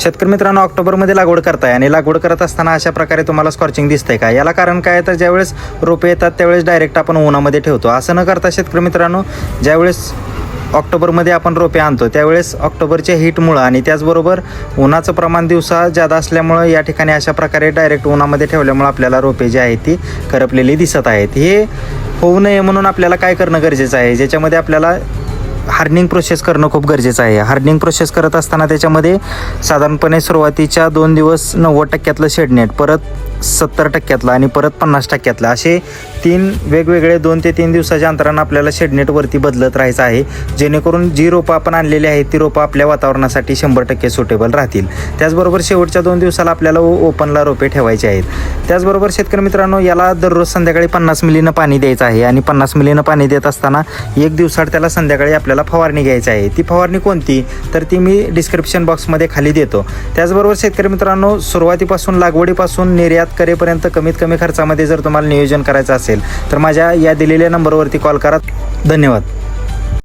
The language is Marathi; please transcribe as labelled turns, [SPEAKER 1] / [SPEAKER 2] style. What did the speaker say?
[SPEAKER 1] शेतकरी मित्रांनो ऑक्टोबरमध्ये लागवड करताय आणि लागवड करत असताना अशा प्रकारे तुम्हाला स्कॉर्चिंग दिसतंय का? याला कारण काय? तर ज्यावेळेस रोपे येतात त्यावेळेस डायरेक्ट आपण उन्हामध्ये ठेवतो. असं न करता शेतकरी मित्रांनो ज्यावेळेस ऑक्टोबरमध्ये आपण रोपे आणतो त्यावेळेस ऑक्टोबरच्या हीटमुळं आणि त्याचबरोबर उन्हाचं प्रमाण दिवसा जादा असल्यामुळं या ठिकाणी अशा प्रकारे डायरेक्ट उन्हामध्ये ठेवल्यामुळं आपल्याला रोपे जी आहेत ती करपलेली दिसत आहेत. हे होऊ नये म्हणून आपल्याला काय करणं गरजेचं आहे? ज्याच्यामध्ये आपल्याला हार्डनिंग प्रोसेस करणं खूप गरजेचं आहे. हार्डनिंग प्रोसेस करत असताना त्याच्यामध्ये साधारणपणे सुरुवातीच्या दोन दिवस नव्वद टक्क्यातलं शेडनेट परत सत्तर टक्क्यातलं आणि परत पन्नास टक्क्यातलं. असे तीन वेगवेगळे दोन ते तीन दिवसाच्या अंतरानं आपल्याला शेडनेटवरती बदलत राहायचं आहे. जेणेकरून जी रोपं आपण आणलेली आहेत ती रोपं आपल्या वातावरणासाठी शंभर टक्के सुटेबल राहतील. त्याचबरोबर शेवटच्या दोन दिवसाला आपल्याला ओपनला रोपे ठेवायचे आहेत. त्याचबरोबर शेतकरी मित्रांनो याला दररोज संध्याकाळी पन्नास मिलीनं पाणी द्यायचं आहे आणि पन्नास मिलीनं पाणी देत असताना एक दिवसाड त्याला संध्याकाळी आपल्याला फवारणी घ्यायची आहे. ती फवारणी कोणती? तर ती मी डिस्क्रिप्शन बॉक्समध्ये खाली देतो. त्याचबरोबर शेतकरी मित्रांनो सुरुवातीपासून लागवडीपासून निर्यात करेपर्यंत कमीत कमी खर्चामध्ये जर तुम्हाला नियोजन करायचं असेल तर माझ्या या दिलेल्या नंबरवरती कॉल करा. धन्यवाद.